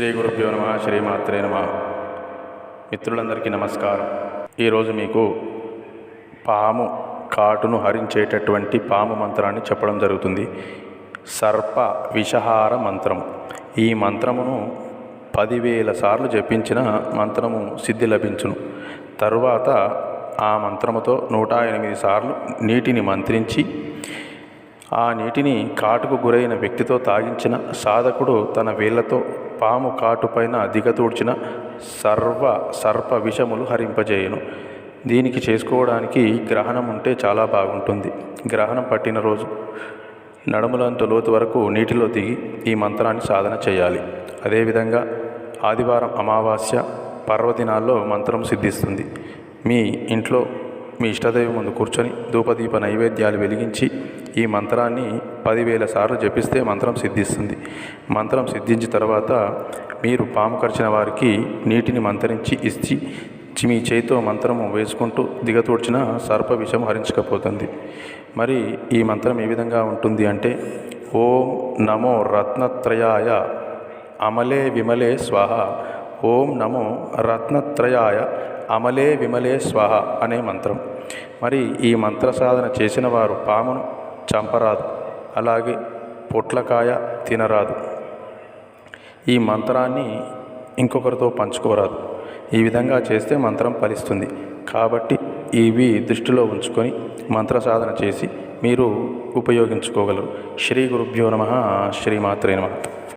శ్రీ గురుభ్యో నమ శ్రీమాత్రే నమ. మిత్రులందరికీ నమస్కారం. ఈరోజు మీకు పాము కాటును హరించేటటువంటి పాము మంత్రాన్ని చెప్పడం జరుగుతుంది. సర్ప విషహార మంత్రం. ఈ మంత్రమును పదివేల సార్లు జపించిన మంత్రము సిద్ధి లభించును. తరువాత ఆ మంత్రముతో నూట ఎనిమిది సార్లు నీటిని మంత్రించి ఆ నీటిని కాటుకు గురైన వ్యక్తితో తాగించిన సాధకుడు తన వేళ్ళతో పాము కాటుపైన దిగతూడ్చిన సర్వ సర్ప విషములు హరింపజేయును. దీనికి చేసుకోవడానికి గ్రహణం ఉంటే చాలా బాగుంటుంది. గ్రహణం పట్టిన రోజు నడుములంత లోతు వరకు నీటిలో దిగి ఈ మంత్రాన్ని సాధన చేయాలి. అదేవిధంగా ఆదివారం అమావాస్య పర్వదినాల్లో మంత్రం సిద్ధిస్తుంది. మీ ఇంట్లో మీ ఇష్టదైవం ముందు కూర్చొని ధూపదీప నైవేద్యాలు వెలిగించి ఈ మంత్రాన్ని పదివేల సార్లు జపిస్తే మంత్రం సిద్ధిస్తుంది. మంత్రం సిద్ధించిన తర్వాత మీరు పాము కరిచిన వారికి నీటిని మంత్రించి ఇచ్చి చి- మీ చేతితో మంత్రము వేసుకుంటూ దిగతూడ్చిన సర్ప విషం హరించకపోతుంది. మరి ఈ మంత్రం ఏ విధంగా ఉంటుంది అంటే ఓం నమో రత్నత్రయాయ అమలే విమలే స్వాహ ఓం నమో రత్నత్రయాయ అమలే విమలే స్వాహ అనే మంత్రం. మరి ఈ మంత్ర సాధన చేసిన వారు పామును చంపరాదు అలాగే పొట్లకాయ తినరాదు. ఈ మంత్రాన్ని ఇంకొకరితో పంచుకోరాదు. ఈ విధంగా చేస్తే మంత్రం ఫలిస్తుంది. కాబట్టి ఇవి దృష్టిలో ఉంచుకొని మంత్ర సాధన చేసి మీరు ఉపయోగించుకోగలరు. శ్రీ గురుభ్యో నమ. శ్రీమాత్రే నమ.